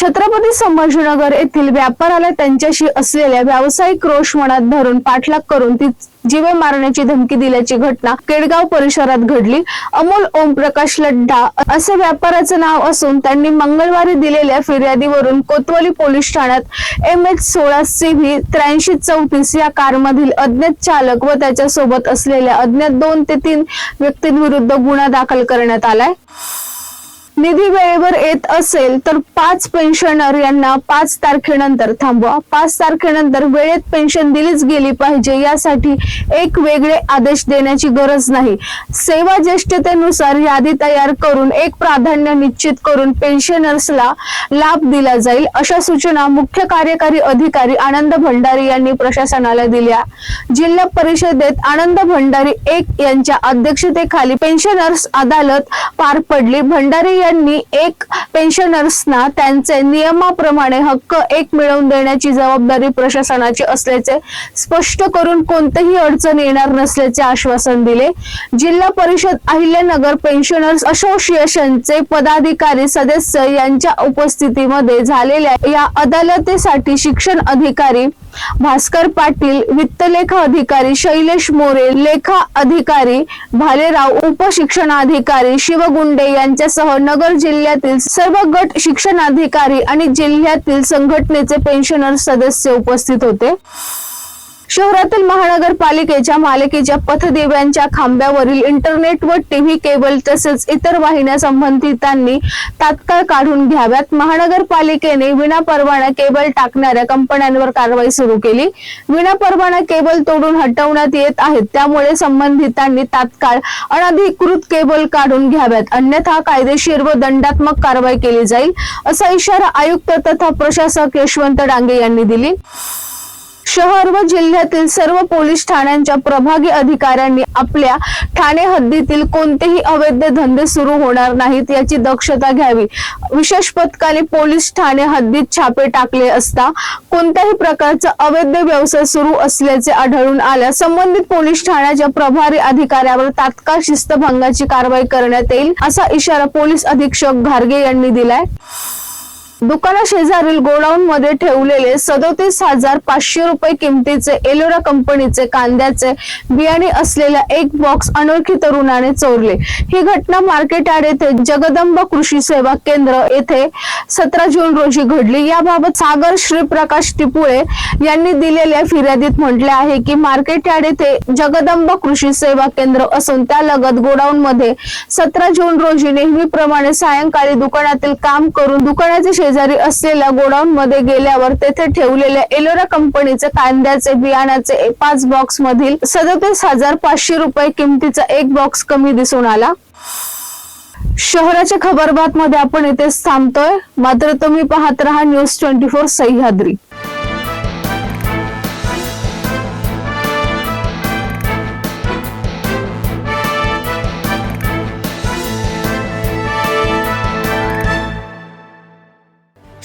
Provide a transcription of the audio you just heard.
छत्रपती संभाजीनगर येथील व्यापाराला त्यांच्याशी असलेल्या व्यावसायिक रोष मनात धरून पाठलाग करून ती जीवे मारण्याची धमकी दिल्याची घटना केडगाव परिसरात घडली. अमोल ओमप्रकाश लड्डा असे व्यापाराचं नाव असून त्यांनी मंगळवारी दिलेल्या फिर्यादीवरून कोतवाली पोलीस ठाण्यात एम एच सोळा सी व्ही त्र्याऐंशी चौतीस या कारमधील अज्ञात चालक व त्याच्यासोबत असलेल्या अज्ञात दोन ते तीन व्यक्तींविरुद्ध गुन्हा दाखल करण्यात आलाय. निधी वेळेवर येत असेल तर पाच पेन्शनर यांना पाच तारखेनंतर थांबवा. पाच तारखेनंतर वेळेत पेन्शन दिलीच गेली पाहिजे यासाठी एक वेगळे आदेश देण्याची गरज नाही. सेवा ज्येष्ठतेनुसार यादी तयार करून एक प्राधान्य निश्चित करून पेन्शनर्सला लाभ दिला जाईल अशा सूचना मुख्य कार्यकारी अधिकारी आनंद भंडारी यांनी प्रशासनाला दिल्या. जिल्हा परिषदेत आनंद भंडारी एक यांच्या अध्यक्षतेखाली पेन्शनर्स अदालत पार पडली. भंडारी यांनी एक पेन्शनर्सना त्यांचे नियमाप्रमाणे हक्क एक मिळवून देण्याची जबाबदारी प्रशासनाची असल्याचे स्पष्ट करून कोणतीही अडचण येणार नसल्याचे आश्वासन दिले. जिल्हा परिषद अहिल्यानगर पेन्शनर्स असोसिएशनचे पदाधिकारी सदस्य यांच्या उपस्थितीमध्ये झालेल्या या अदालतीसाठी शिक्षण अधिकारी भास्कर पाटील वित्तलेखा अधिकारी शैलेश मोरे लेखा अधिकारी भालेराव उपशिक्षणाधिकारी शिवगुंडे यांच्यासह नगर जिल्ह्यातील सर्व गट शिक्षणाधिकारी आणि जिल्ह्यातील संघटनेचे पेन्शनर सदस्य उपस्थित होते. शहरातील महानगरपालिकेच्या मालिकेच्या पथदिव्यांच्या खांब्यावरील इंटरनेट व टीव्ही केबल तसेच इतर वाहिन्या संबंधितांनी तात्काळ काढून घ्याव्यात. महानगरपालिकेने विनापरवाना केबल टाकणाऱ्या कंपन्यांवर कारवाई सुरू केली. विनापरवाना केबल तोडून हटवण्यात येत आहेत. त्यामुळे संबंधितांनी तात्काळ अनधिकृत केबल काढून घ्याव्यात. अन्यथा कायदेशीर व दंडात्मक कारवाई केली जाईल असा इशारा आयुक्त तथा प्रशासक यशवंत डांगे यांनी दिली. शहर व जिल्ह्यातील सर्व पोलीस ठाण्यांच्या प्रभागी अधिकाऱ्यांनी आपल्या ठाणे हद्दीतील कोणतेही अवैध धंदे सुरू होणार नाहीत याची दक्षता घ्यावी. विशेष पथकाने पोलीस ठाणे हद्दीत छापे टाकले असता कोणत्याही प्रकारचा अवैध व्यवसाय सुरू असल्याचे आढळून आल्या. संबंधित पोलीस ठाण्याच्या प्रभारी अधिकाऱ्यावर तात्काळ शिस्तभंगाची कारवाई करण्यात येईल असा इशारा पोलीस अधीक्षक घारगे यांनी दिलाय. दुकाना शेजारील गोडाऊन मध्ये ठेवलेले सदोतीस हजार पाचशे रुपये किमतीचे एलोरा कंपनीचे कांद्याचे बियाणे असलेला एक बॉक्स अनोळखी तरुणाने चोरले. ही घटना मार्केट यार्ड येथे जगदंब कृषी सेवा केंद्र येथे सतरा जून रोजी घडली. याबाबत सागर श्रीप्रकाश टिपुळे यांनी दिलेल्या फिर्यादीत म्हटले आहे की मार्केट यार्ड येथे जगदंब कृषी सेवा केंद्र असून त्या लगत गोडाऊन मध्ये सतरा जून रोजी नेहमीप्रमाणे सायंकाळी दुकानातील काम करून दुकानाचे शेजारी असलेल्या गोडाऊन मध्ये गेल्यावर तेथे ठेवलेल्या एलोरा कंपनीचे कांद्याचे बियाण्याचे पाच बॉक्स मधील सदतीस हजार पाचशे रुपये किमतीचा एक बॉक्स कमी दिसून आला. शहराच्या खबरबात मध्ये आपण इथेच थांबतोय. मात्र तुम्ही पाहत रहा न्यूज ट्वेंटी फोर सह्याद्री.